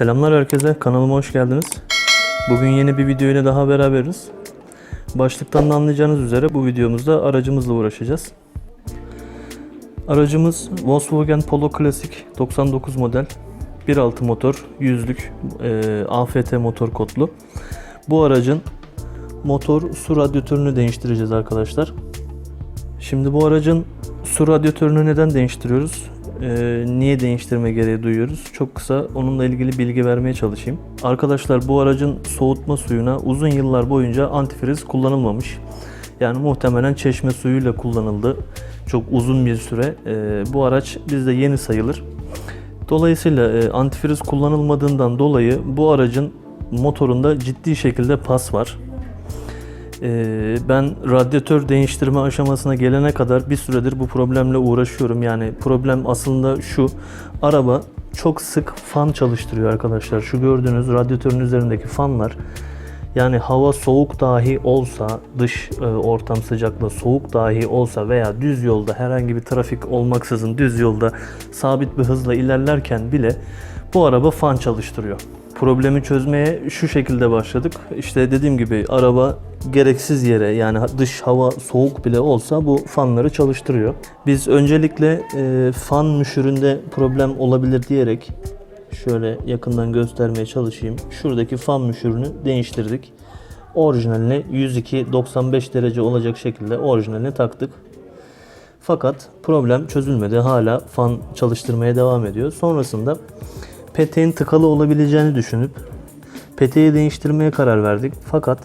Selamlar herkese, kanalıma hoş geldiniz. Bugün yeni bir video ile daha beraberiz. Başlıktan da anlayacağınız üzere bu videomuzda aracımızla uğraşacağız. Aracımız Volkswagen Polo Classic 99 model 1.6 motor, yüzlük e, AFT motor kodlu. Bu aracın motor su radyatörünü değiştireceğiz arkadaşlar. Şimdi bu aracın su radyatörünü neden değiştiriyoruz? Ee, niye değiştirme gereği duyuyoruz? Çok kısa onunla ilgili bilgi vermeye çalışayım. Arkadaşlar bu aracın soğutma suyuna uzun yıllar boyunca antifriz kullanılmamış. Yani muhtemelen çeşme suyuyla kullanıldı. Çok uzun bir süre. Ee, bu araç bizde yeni sayılır. Dolayısıyla e, antifriz kullanılmadığından dolayı bu aracın motorunda ciddi şekilde pas var. Ee, ben radyatör değiştirme aşamasına gelene kadar bir süredir bu problemle uğraşıyorum. Yani problem aslında şu. Araba çok sık fan çalıştırıyor arkadaşlar. Şu gördüğünüz radyatörün üzerindeki fanlar yani hava soğuk dahi olsa, dış e, ortam sıcaklığı soğuk dahi olsa veya düz yolda herhangi bir trafik olmaksızın düz yolda sabit bir hızla ilerlerken bile bu araba fan çalıştırıyor. Problemi çözmeye şu şekilde başladık. İşte dediğim gibi araba gereksiz yere yani dış hava soğuk bile olsa bu fanları çalıştırıyor. Biz öncelikle e, fan müşüründe problem olabilir diyerek şöyle yakından göstermeye çalışayım. Şuradaki fan müşürünü değiştirdik. Orijinaline 102 95 derece olacak şekilde orijinalini taktık. Fakat problem çözülmedi. Hala fan çalıştırmaya devam ediyor. Sonrasında peteğin tıkalı olabileceğini düşünüp peteği değiştirmeye karar verdik. Fakat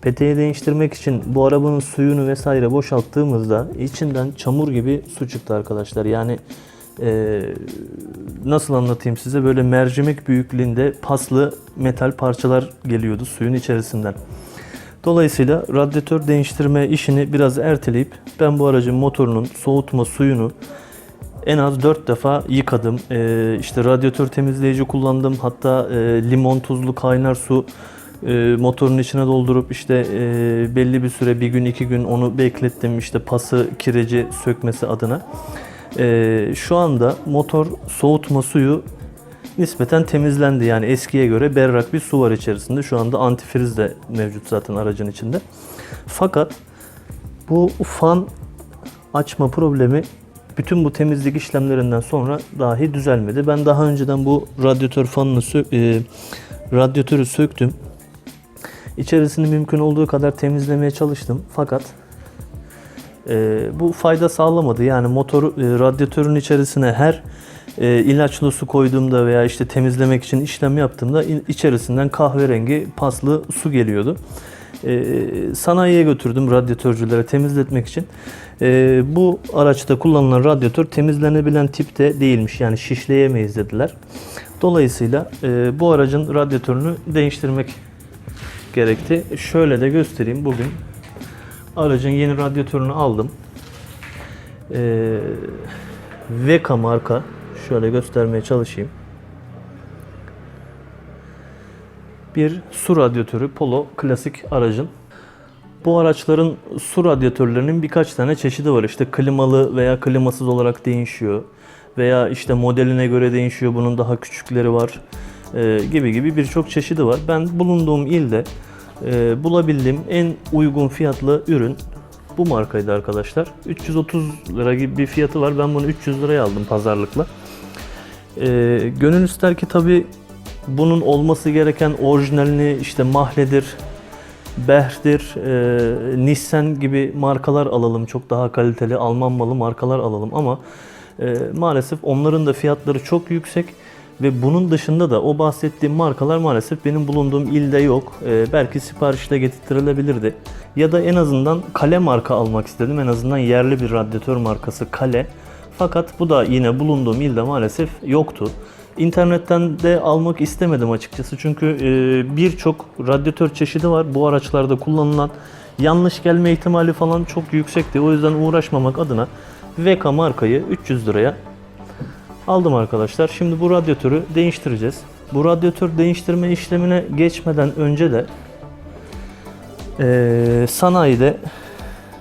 peteği değiştirmek için bu arabanın suyunu vesaire boşalttığımızda içinden çamur gibi su çıktı arkadaşlar. Yani e, nasıl anlatayım size böyle mercimek büyüklüğünde paslı metal parçalar geliyordu suyun içerisinden. Dolayısıyla radyatör değiştirme işini biraz erteleyip ben bu aracın motorunun soğutma suyunu en az 4 defa yıkadım. Ee, işte radyatör temizleyici kullandım. Hatta e, limon tuzlu kaynar su e, motorun içine doldurup işte e, belli bir süre bir gün iki gün onu beklettim. İşte pası kireci sökmesi adına. E, şu anda motor soğutma suyu nispeten temizlendi. Yani eskiye göre berrak bir su var içerisinde. Şu anda antifriz de mevcut zaten aracın içinde. Fakat bu fan açma problemi bütün bu temizlik işlemlerinden sonra dahi düzelmedi. Ben daha önceden bu radyatör fanını e, radyatörü söktüm. İçerisini mümkün olduğu kadar temizlemeye çalıştım. Fakat e, bu fayda sağlamadı. Yani motor e, radyatörün içerisine her e, ilaçlı su koyduğumda veya işte temizlemek için işlem yaptığımda in- içerisinden kahverengi paslı su geliyordu. E, sanayiye götürdüm radyatörcülere temizletmek için. E, bu araçta kullanılan radyatör temizlenebilen tipte değilmiş. Yani şişleyemeyiz dediler. Dolayısıyla e, bu aracın radyatörünü değiştirmek gerekti. Şöyle de göstereyim bugün. Aracın yeni radyatörünü aldım. E, Veka marka. Şöyle göstermeye çalışayım. Bir su radyatörü Polo klasik aracın. Bu araçların su radyatörlerinin birkaç tane çeşidi var. İşte klimalı veya klimasız olarak değişiyor. Veya işte modeline göre değişiyor. Bunun daha küçükleri var. Ee, gibi gibi birçok çeşidi var. Ben bulunduğum ilde e, bulabildiğim en uygun fiyatlı ürün bu markaydı arkadaşlar. 330 lira gibi bir fiyatı var. Ben bunu 300 liraya aldım pazarlıkla. Ee, gönül ister ki tabi bunun olması gereken orijinalini işte Mahle'dir, Behr'dir, e, Nissan gibi markalar alalım. Çok daha kaliteli Alman malı markalar alalım ama e, maalesef onların da fiyatları çok yüksek ve bunun dışında da o bahsettiğim markalar maalesef benim bulunduğum ilde yok. E, belki siparişle getirtilebilirdi. Ya da en azından Kale marka almak istedim. En azından yerli bir radyatör markası Kale. Fakat bu da yine bulunduğum ilde maalesef yoktu. İnternetten de almak istemedim açıkçası. Çünkü e, birçok radyatör çeşidi var bu araçlarda kullanılan. Yanlış gelme ihtimali falan çok yüksekti. O yüzden uğraşmamak adına Veka markayı 300 liraya aldım arkadaşlar. Şimdi bu radyatörü değiştireceğiz. Bu radyatör değiştirme işlemine geçmeden önce de e, sanayide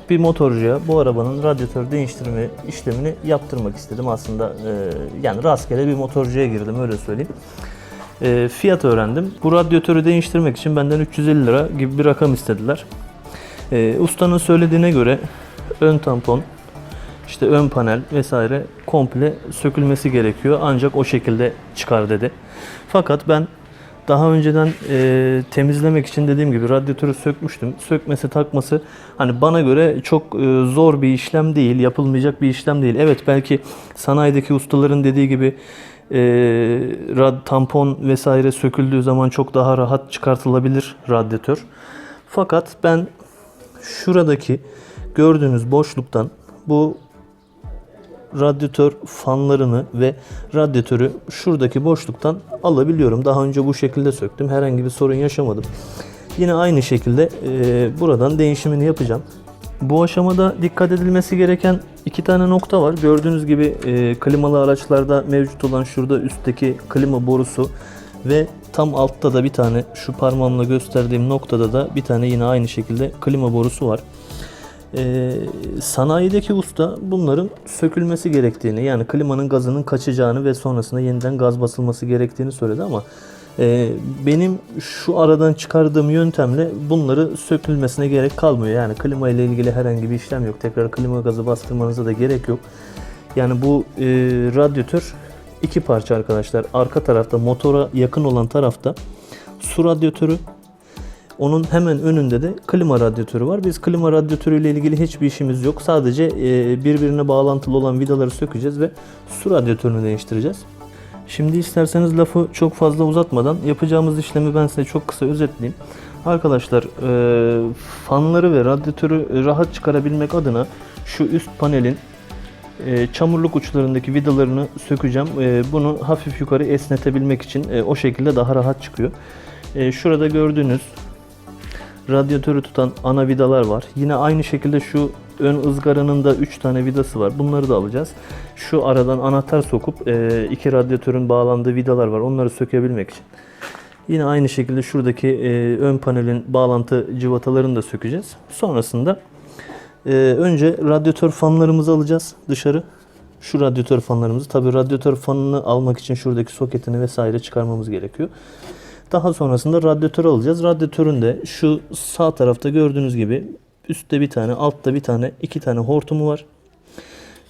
bir motorcuya bu arabanın radyatör değiştirme işlemini yaptırmak istedim. Aslında e, yani rastgele bir motorcuya girdim öyle söyleyeyim. E, fiyat öğrendim. Bu radyatörü değiştirmek için benden 350 lira gibi bir rakam istediler. E, ustanın söylediğine göre ön tampon, işte ön panel vesaire komple sökülmesi gerekiyor. Ancak o şekilde çıkar dedi. Fakat ben daha önceden e, temizlemek için dediğim gibi radyatörü sökmüştüm. Sökmesi takması hani bana göre çok e, zor bir işlem değil, yapılmayacak bir işlem değil. Evet belki sanayideki ustaların dediği gibi e, rad, tampon vesaire söküldüğü zaman çok daha rahat çıkartılabilir radyatör. Fakat ben şuradaki gördüğünüz boşluktan bu radyatör fanlarını ve radyatörü şuradaki boşluktan alabiliyorum. Daha önce bu şekilde söktüm. Herhangi bir sorun yaşamadım. Yine aynı şekilde e, buradan değişimini yapacağım. Bu aşamada dikkat edilmesi gereken iki tane nokta var. Gördüğünüz gibi e, klimalı araçlarda mevcut olan şurada üstteki klima borusu ve tam altta da bir tane şu parmağımla gösterdiğim noktada da bir tane yine aynı şekilde klima borusu var. Ee, sanayideki usta bunların sökülmesi gerektiğini yani klimanın gazının kaçacağını ve sonrasında yeniden gaz basılması gerektiğini söyledi ama e, benim şu aradan çıkardığım yöntemle bunları sökülmesine gerek kalmıyor. Yani klima ile ilgili herhangi bir işlem yok. Tekrar klima gazı bastırmanıza da gerek yok. Yani bu e, radyatör iki parça arkadaşlar. Arka tarafta motora yakın olan tarafta su radyatörü onun hemen önünde de klima radyatörü var. Biz klima radyatörü ile ilgili hiçbir işimiz yok. Sadece e, birbirine bağlantılı olan vidaları sökeceğiz ve su radyatörünü değiştireceğiz. Şimdi isterseniz lafı çok fazla uzatmadan yapacağımız işlemi ben size çok kısa özetleyeyim. Arkadaşlar e, fanları ve radyatörü rahat çıkarabilmek adına şu üst panelin e, çamurluk uçlarındaki vidalarını sökeceğim. Bunu hafif yukarı esnetebilmek için o şekilde daha rahat çıkıyor. Şurada gördüğünüz radyatörü tutan ana vidalar var. Yine aynı şekilde şu ön ızgaranın da 3 tane vidası var. Bunları da alacağız. Şu aradan anahtar sokup e, iki radyatörün bağlandığı vidalar var. Onları sökebilmek için. Yine aynı şekilde şuradaki e, ön panelin bağlantı cıvatalarını da sökeceğiz. Sonrasında e, önce radyatör fanlarımızı alacağız dışarı. Şu radyatör fanlarımızı. Tabi radyatör fanını almak için şuradaki soketini vesaire çıkarmamız gerekiyor. Daha sonrasında radyatör alacağız. Radyatörün de şu sağ tarafta gördüğünüz gibi üstte bir tane, altta bir tane, iki tane hortumu var.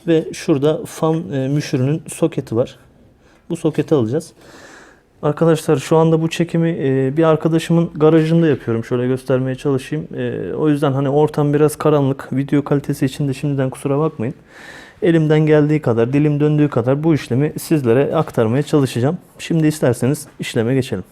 Ve şurada fan e, müşürünün soketi var. Bu soketi alacağız. Arkadaşlar şu anda bu çekimi e, bir arkadaşımın garajında yapıyorum. Şöyle göstermeye çalışayım. E, o yüzden hani ortam biraz karanlık. Video kalitesi için de şimdiden kusura bakmayın. Elimden geldiği kadar, dilim döndüğü kadar bu işlemi sizlere aktarmaya çalışacağım. Şimdi isterseniz işleme geçelim.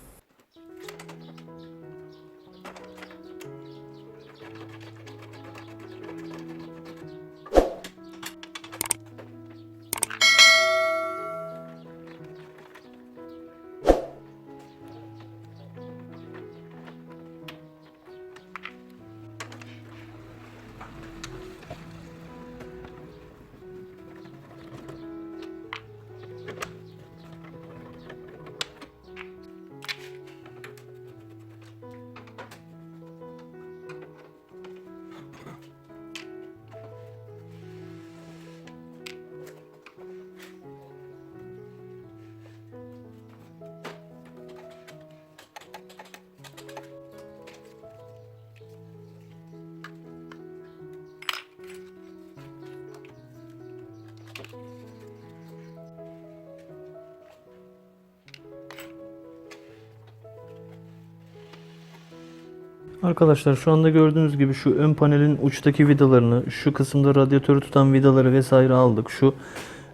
Arkadaşlar şu anda gördüğünüz gibi şu ön panelin uçtaki vidalarını, şu kısımda radyatörü tutan vidaları vesaire aldık. Şu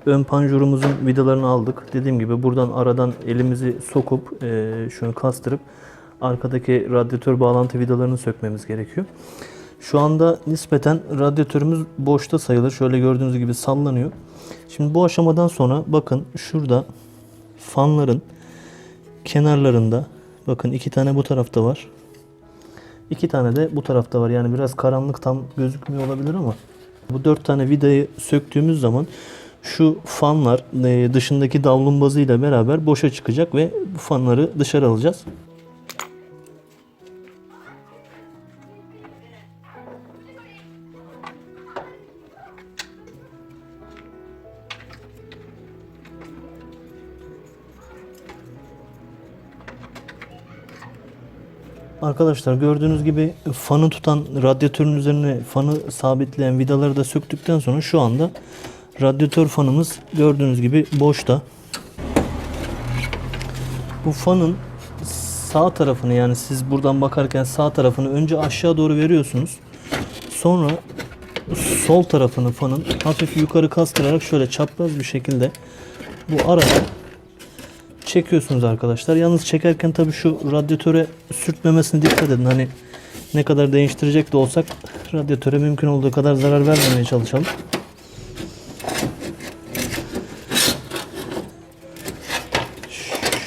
ön panjurumuzun vidalarını aldık. Dediğim gibi buradan aradan elimizi sokup e, şunu kastırıp arkadaki radyatör bağlantı vidalarını sökmemiz gerekiyor. Şu anda nispeten radyatörümüz boşta sayılır. Şöyle gördüğünüz gibi sallanıyor. Şimdi bu aşamadan sonra bakın şurada fanların kenarlarında bakın iki tane bu tarafta var. İki tane de bu tarafta var. Yani biraz karanlık tam gözükmüyor olabilir ama bu dört tane vidayı söktüğümüz zaman şu fanlar e, dışındaki davlumbazıyla beraber boşa çıkacak ve bu fanları dışarı alacağız. Arkadaşlar gördüğünüz gibi fanı tutan radyatörün üzerine fanı sabitleyen vidaları da söktükten sonra şu anda radyatör fanımız gördüğünüz gibi boşta. Bu fanın sağ tarafını yani siz buradan bakarken sağ tarafını önce aşağı doğru veriyorsunuz. Sonra sol tarafını fanın hafif yukarı kastırarak şöyle çapraz bir şekilde bu arada çekiyorsunuz arkadaşlar. Yalnız çekerken tabii şu radyatöre sürtmemesine dikkat edin. Hani ne kadar değiştirecek de olsak radyatöre mümkün olduğu kadar zarar vermemeye çalışalım.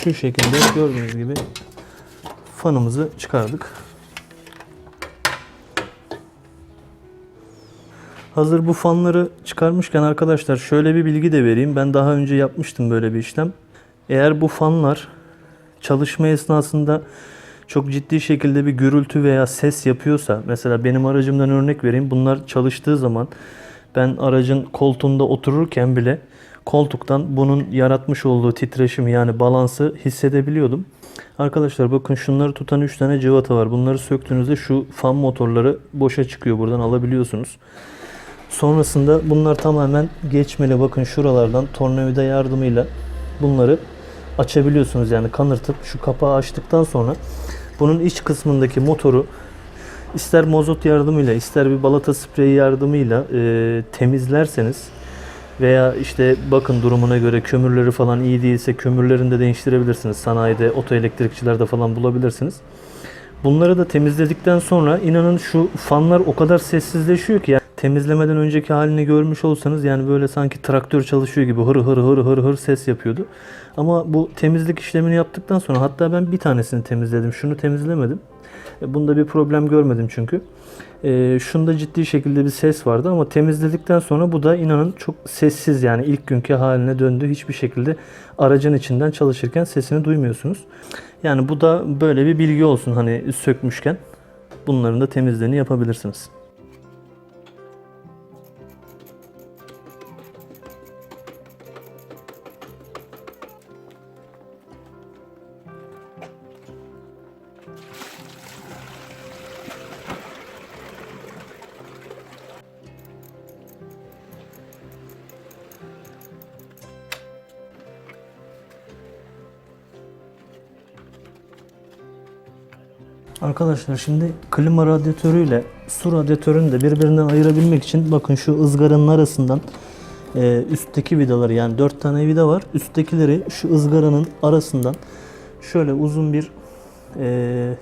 Şu şekilde gördüğünüz gibi fanımızı çıkardık. Hazır bu fanları çıkarmışken arkadaşlar şöyle bir bilgi de vereyim. Ben daha önce yapmıştım böyle bir işlem. Eğer bu fanlar çalışma esnasında çok ciddi şekilde bir gürültü veya ses yapıyorsa mesela benim aracımdan örnek vereyim. Bunlar çalıştığı zaman ben aracın koltuğunda otururken bile koltuktan bunun yaratmış olduğu titreşimi yani balansı hissedebiliyordum. Arkadaşlar bakın şunları tutan 3 tane cıvata var. Bunları söktüğünüzde şu fan motorları boşa çıkıyor. Buradan alabiliyorsunuz. Sonrasında bunlar tamamen geçmeli. Bakın şuralardan tornavida yardımıyla bunları açabiliyorsunuz. Yani kanırtıp şu kapağı açtıktan sonra bunun iç kısmındaki motoru ister mozot yardımıyla ister bir balata spreyi yardımıyla e, temizlerseniz veya işte bakın durumuna göre kömürleri falan iyi değilse kömürlerini de değiştirebilirsiniz. Sanayide, otoelektrikçilerde falan bulabilirsiniz. Bunları da temizledikten sonra inanın şu fanlar o kadar sessizleşiyor ki yani temizlemeden önceki halini görmüş olsanız yani böyle sanki traktör çalışıyor gibi hır hır hır hır hır ses yapıyordu. Ama bu temizlik işlemini yaptıktan sonra hatta ben bir tanesini temizledim. Şunu temizlemedim. E, Bunda bir problem görmedim çünkü. E, şunda ciddi şekilde bir ses vardı ama temizledikten sonra bu da inanın çok sessiz yani ilk günkü haline döndü. Hiçbir şekilde aracın içinden çalışırken sesini duymuyorsunuz. Yani bu da böyle bir bilgi olsun hani sökmüşken bunların da temizliğini yapabilirsiniz. Arkadaşlar şimdi klima radyatörüyle su radyatörünü de birbirinden ayırabilmek için bakın şu ızgaranın arasından e, üstteki vidaları yani 4 tane vida var. Üsttekileri şu ızgaranın arasından şöyle uzun bir e,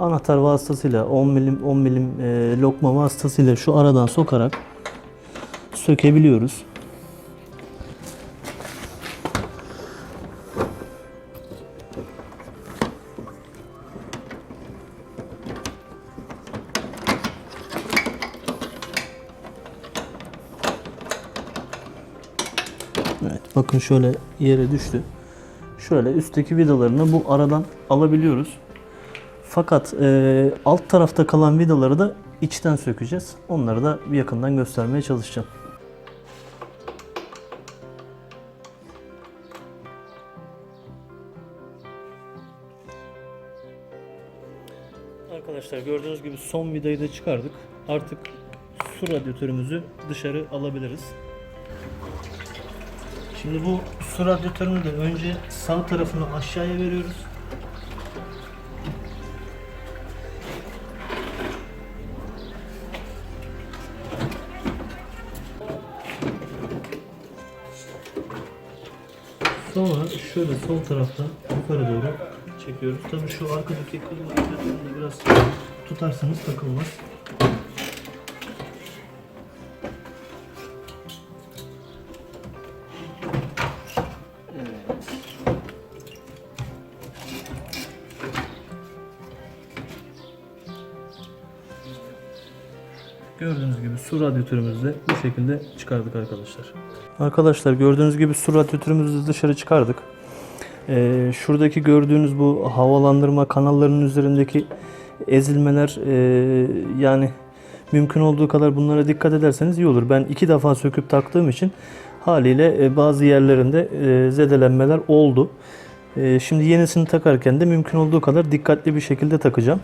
anahtar vasıtasıyla 10 milim 10 milim e, lokma vasıtasıyla şu aradan sokarak sökebiliyoruz. Bakın şöyle yere düştü. Şöyle üstteki vidalarını bu aradan alabiliyoruz. Fakat e, alt tarafta kalan vidaları da içten sökeceğiz. Onları da bir yakından göstermeye çalışacağım. Arkadaşlar gördüğünüz gibi son vidayı da çıkardık. Artık su radyatörümüzü dışarı alabiliriz. Şimdi bu su radyatörünü de önce sağ tarafını aşağıya veriyoruz. Sonra şöyle sol taraftan yukarı doğru çekiyoruz. Tabii şu arkadaki de biraz tutarsanız takılmaz. Gördüğünüz gibi su radyatörümüzü de bu şekilde çıkardık arkadaşlar. Arkadaşlar gördüğünüz gibi su radyatörümüzü dışarı çıkardık. Ee, şuradaki gördüğünüz bu havalandırma kanallarının üzerindeki ezilmeler e, yani mümkün olduğu kadar bunlara dikkat ederseniz iyi olur. Ben iki defa söküp taktığım için haliyle e, bazı yerlerinde e, zedelenmeler oldu. Ee, şimdi yenisini takarken de mümkün olduğu kadar dikkatli bir şekilde takacağım.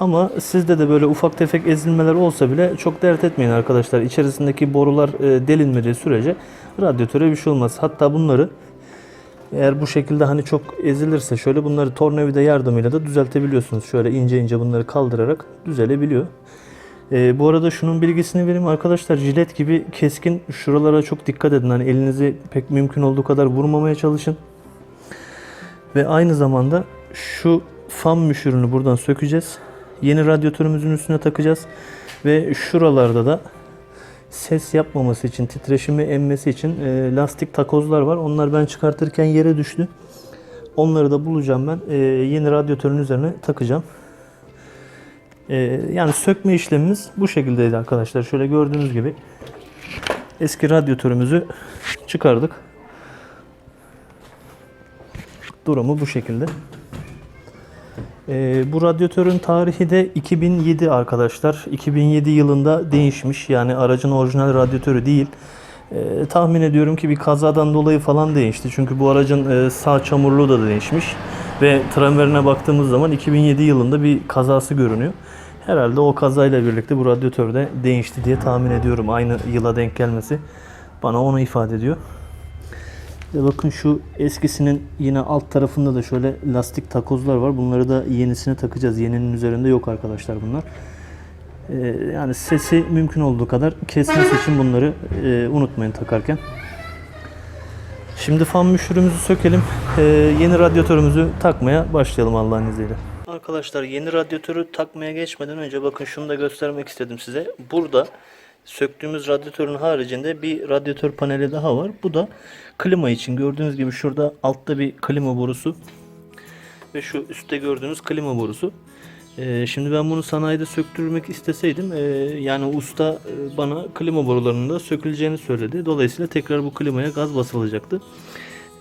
Ama sizde de böyle ufak tefek ezilmeler olsa bile çok dert etmeyin arkadaşlar. İçerisindeki borular e, delinmediği sürece radyatöre bir şey olmaz. Hatta bunları eğer bu şekilde hani çok ezilirse şöyle bunları tornavida yardımıyla da düzeltebiliyorsunuz. Şöyle ince ince bunları kaldırarak düzelebiliyor. Ee, bu arada şunun bilgisini vereyim arkadaşlar. Jilet gibi keskin şuralara çok dikkat edin. Hani elinizi pek mümkün olduğu kadar vurmamaya çalışın. Ve aynı zamanda şu fan müşürünü buradan sökeceğiz. Yeni radyatörümüzün üstüne takacağız. Ve şuralarda da ses yapmaması için, titreşimi emmesi için e, lastik takozlar var. Onlar ben çıkartırken yere düştü. Onları da bulacağım ben. E, yeni radyatörün üzerine takacağım. E, yani sökme işlemimiz bu şekildeydi arkadaşlar. Şöyle gördüğünüz gibi eski radyatörümüzü çıkardık. Durumu bu şekilde. Ee, bu radyatörün tarihi de 2007 arkadaşlar. 2007 yılında değişmiş. Yani aracın orijinal radyatörü değil. Ee, tahmin ediyorum ki bir kazadan dolayı falan değişti. Çünkü bu aracın e, sağ çamurluğu da değişmiş. Ve tramerine baktığımız zaman 2007 yılında bir kazası görünüyor. Herhalde o kazayla birlikte bu radyatör de değişti diye tahmin ediyorum. Aynı yıla denk gelmesi bana onu ifade ediyor. Ve bakın şu eskisinin yine alt tarafında da şöyle lastik takozlar var. Bunları da yenisine takacağız. Yeninin üzerinde yok arkadaşlar bunlar. Ee, yani sesi mümkün olduğu kadar kesmesi için bunları e, unutmayın takarken. Şimdi fan müşürümüzü sökelim. Ee, yeni radyatörümüzü takmaya başlayalım Allah'ın izniyle. Arkadaşlar yeni radyatörü takmaya geçmeden önce bakın şunu da göstermek istedim size. Burada söktüğümüz radyatörün haricinde bir radyatör paneli daha var. Bu da klima için. Gördüğünüz gibi şurada altta bir klima borusu ve şu üstte gördüğünüz klima borusu. Ee, şimdi ben bunu sanayide söktürmek isteseydim e, yani usta e, bana klima borularının da söküleceğini söyledi. Dolayısıyla tekrar bu klimaya gaz basılacaktı.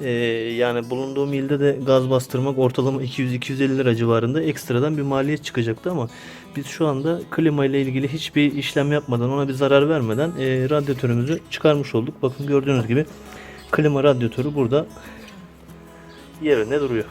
Ee, yani bulunduğum ilde de gaz bastırmak ortalama 200-250 lira civarında ekstradan bir maliyet çıkacaktı ama biz şu anda klima ile ilgili hiçbir işlem yapmadan ona bir zarar vermeden e, radyatörümüzü çıkarmış olduk. Bakın gördüğünüz gibi klima radyatörü burada yerinde duruyor.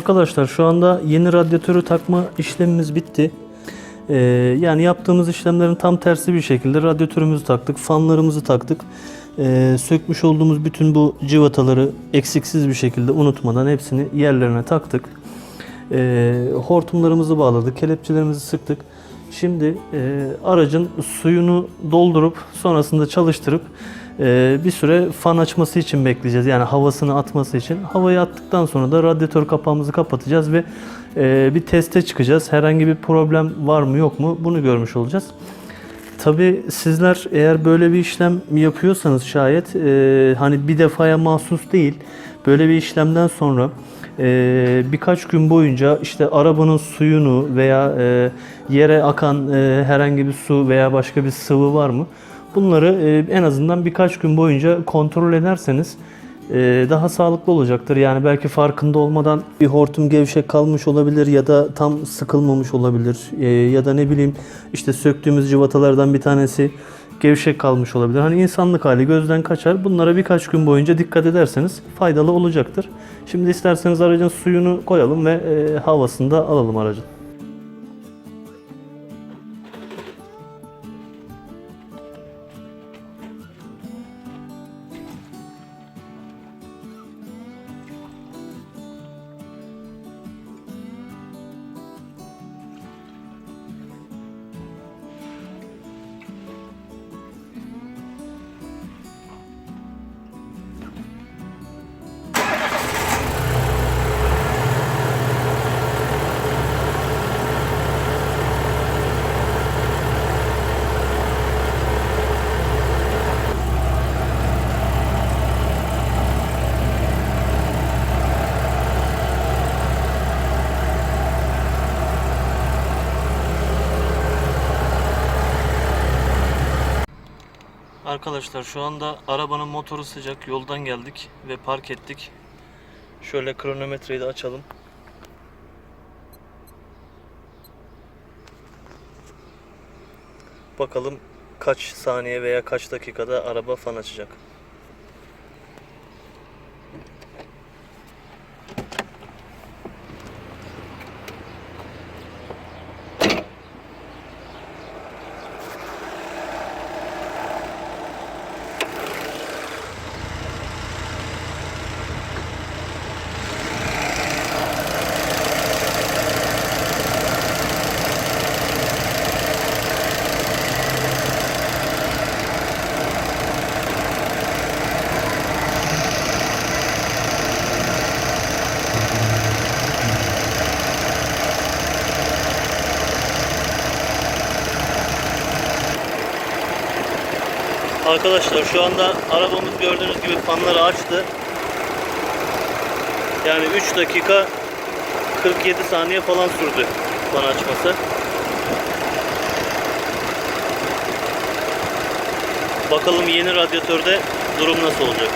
Arkadaşlar şu anda yeni radyatörü takma işlemimiz bitti. Ee, yani yaptığımız işlemlerin tam tersi bir şekilde radyatörümüzü taktık, fanlarımızı taktık. Ee, sökmüş olduğumuz bütün bu civataları eksiksiz bir şekilde unutmadan hepsini yerlerine taktık. Ee, hortumlarımızı bağladık, kelepçelerimizi sıktık. Şimdi e, aracın suyunu doldurup sonrasında çalıştırıp e, bir süre fan açması için bekleyeceğiz. Yani havasını atması için. Havayı attıktan sonra da radyatör kapağımızı kapatacağız ve e, bir teste çıkacağız. Herhangi bir problem var mı yok mu bunu görmüş olacağız. Tabii sizler eğer böyle bir işlem yapıyorsanız şayet e, hani bir defaya mahsus değil böyle bir işlemden sonra e, birkaç gün boyunca işte arabanın suyunu veya e, yere akan e, herhangi bir su veya başka bir sıvı var mı bunları e, en azından birkaç gün boyunca kontrol ederseniz e, daha sağlıklı olacaktır. Yani belki farkında olmadan bir hortum gevşek kalmış olabilir ya da tam sıkılmamış olabilir E, ya da ne bileyim işte söktüğümüz cıvatalardan bir tanesi gevşek kalmış olabilir. Hani insanlık hali gözden kaçar. Bunlara birkaç gün boyunca dikkat ederseniz faydalı olacaktır. Şimdi isterseniz aracın suyunu koyalım ve havasını da alalım aracın. Arkadaşlar şu anda arabanın motoru sıcak. Yoldan geldik ve park ettik. Şöyle kronometreyi de açalım. Bakalım kaç saniye veya kaç dakikada araba fan açacak. Arkadaşlar şu anda arabamız gördüğünüz gibi fanları açtı. Yani 3 dakika 47 saniye falan sürdü fan açması. Bakalım yeni radyatörde durum nasıl olacak.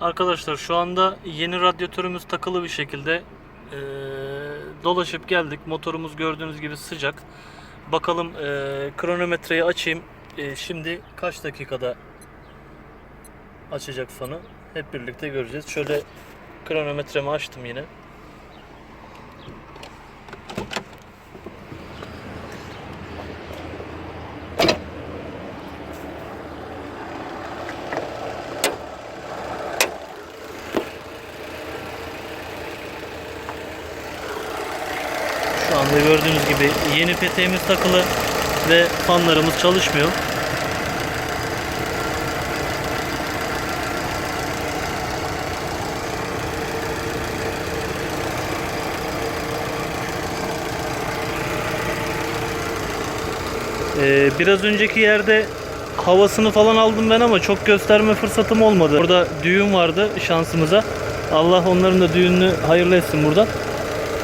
Arkadaşlar şu anda yeni radyatörümüz takılı bir şekilde eee, dolaşıp geldik. Motorumuz gördüğünüz gibi sıcak. Bakalım eee, kronometreyi açayım. Eee, şimdi kaç dakikada açacak fanı? Hep birlikte göreceğiz. Şöyle kronometremi açtım yine. Şu anda gördüğünüz gibi yeni peteğimiz takılı ve fanlarımız çalışmıyor. Ee, biraz önceki yerde havasını falan aldım ben ama çok gösterme fırsatım olmadı. Orada düğün vardı şansımıza. Allah onların da düğününü hayırlı etsin buradan.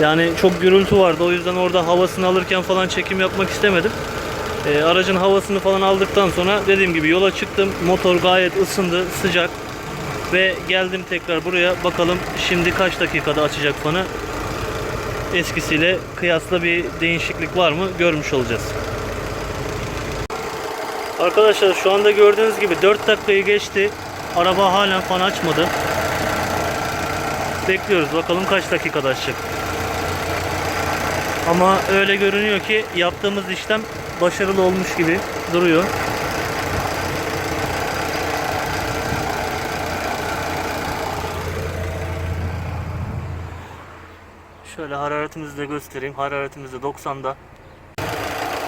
Yani çok gürültü vardı. O yüzden orada havasını alırken falan çekim yapmak istemedim. Ee, aracın havasını falan aldıktan sonra dediğim gibi yola çıktım. Motor gayet ısındı, sıcak. Ve geldim tekrar buraya. Bakalım şimdi kaç dakikada açacak fanı. Eskisiyle kıyasla bir değişiklik var mı görmüş olacağız. Arkadaşlar şu anda gördüğünüz gibi 4 dakikayı geçti. Araba halen fan açmadı. Bekliyoruz bakalım kaç dakikada açacak. Ama öyle görünüyor ki yaptığımız işlem başarılı olmuş gibi duruyor. Şöyle hararetimizi de göstereyim. Hararetimiz de 90'da.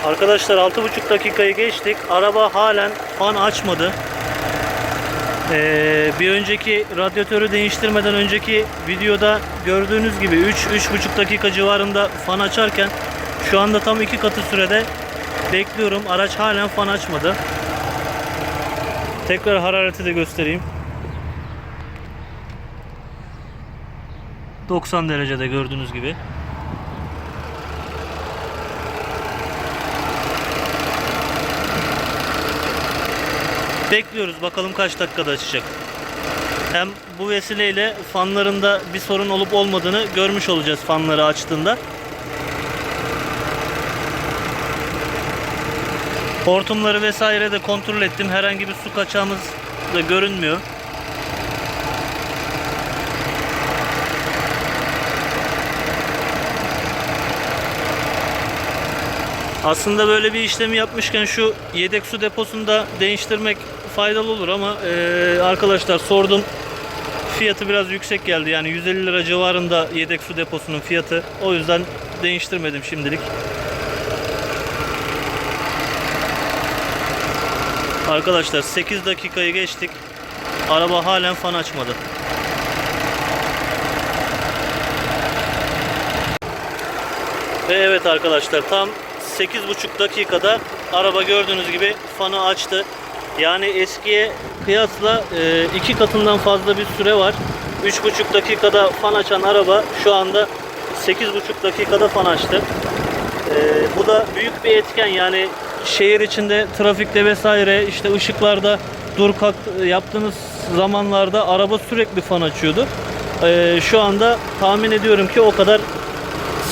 Arkadaşlar 6,5 dakikayı geçtik. Araba halen fan açmadı. Ee, bir önceki radyatörü değiştirmeden önceki videoda gördüğünüz gibi 3-3,5 dakika civarında fan açarken şu anda tam iki katı sürede bekliyorum. Araç halen fan açmadı. Tekrar harareti de göstereyim. 90 derecede gördüğünüz gibi. Bekliyoruz bakalım kaç dakikada açacak. Hem bu vesileyle fanlarında bir sorun olup olmadığını görmüş olacağız fanları açtığında. Hortumları vesaire de kontrol ettim. Herhangi bir su kaçağımız da görünmüyor. Aslında böyle bir işlemi yapmışken şu yedek su deposunu da değiştirmek faydalı olur ama eee, arkadaşlar sordum. Fiyatı biraz yüksek geldi. Yani 150 lira civarında yedek su deposunun fiyatı. O yüzden değiştirmedim şimdilik. Arkadaşlar 8 dakikayı geçtik. Araba halen fan açmadı. Ve evet arkadaşlar tam 8,5 dakikada araba gördüğünüz gibi fanı açtı. Yani eskiye kıyasla e, iki katından fazla bir süre var. 3,5 dakikada fan açan araba şu anda 8,5 dakikada fan açtı. E, bu da büyük bir etken yani şehir içinde trafikte vesaire işte ışıklarda dur kalk yaptığınız zamanlarda araba sürekli fan açıyordu. E, şu anda tahmin ediyorum ki o kadar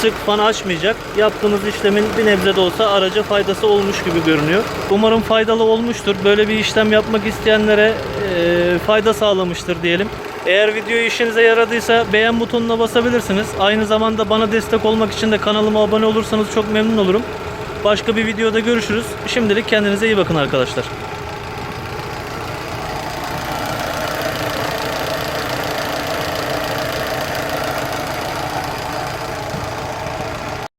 sık fan açmayacak. Yaptığımız işlemin bir nebze de olsa araca faydası olmuş gibi görünüyor. Umarım faydalı olmuştur. Böyle bir işlem yapmak isteyenlere e, fayda sağlamıştır diyelim. Eğer video işinize yaradıysa beğen butonuna basabilirsiniz. Aynı zamanda bana destek olmak için de kanalıma abone olursanız çok memnun olurum. Başka bir videoda görüşürüz. Şimdilik kendinize iyi bakın arkadaşlar.